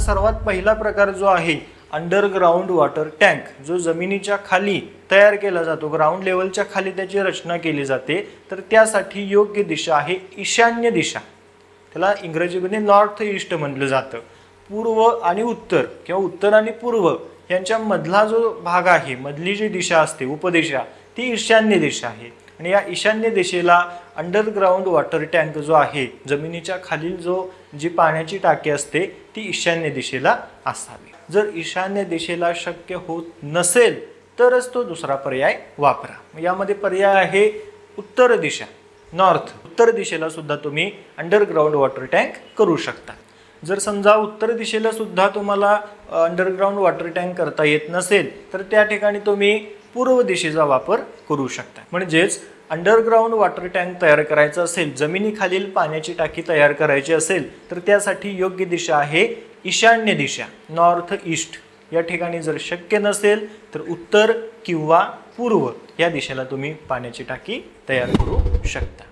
सर्वात पहिला प्रकार जो आहे अंडरग्राऊंड वॉटर टँक जो जमिनीच्या खाली तयार केला जातो ग्राउंड लेवलच्या खाली त्याची रचना केली जाते तर त्यासाठी योग्य दिशा आहे ईशान्य दिशा. त्याला इंग्रजीमध्ये नॉर्थ ईस्ट म्हटलं जातं. पूर्व आणि उत्तर किंवा उत्तर आणि पूर्व यांच्या मधला जो भाग आहे मधली जी दिशा असते उपदिशा ती ईशान्य दिशा आहे. आणि या ईशान्य दिशेला अंडरग्राऊंड वॉटर टँक जो आहे जमिनीच्या खालील जो जी पाण्याची टाकी असते ती ईशान्य दिशेला असावी. जर ईशान्य दिशेला शक्य होत नसेल तरच तो दुसरा पर्याय वापरा. यामध्ये पर्याय आहे उत्तर दिशा नॉर्थ उत्तर दिशेला सुद्धा तुम्ही अंडरग्राऊंड वॉटर टँक करू शकता. जर समजा उत्तर दिशेला सुद्धा तुम्हाला अंडरग्राऊंड वॉटर टँक करता येत नसेल तर त्या ठिकाणी तुम्ही पूर्व दिशेचा वापर करू शकता म्हणजेच अंडरग्राऊंड वॉटर टँक तयार करायचा असेल जमिनीखालील पाण्याची टाकी तयार करायची असेल तर त्यासाठी योग्य दिशा आहे ईशान्य दिशा नॉर्थ ईस्ट या ठिकाणी जर शक्य नसेल तर उत्तर किंवा पूर्व या दिशेला तुम्ही पाण्याची टाकी तयार करू शकता.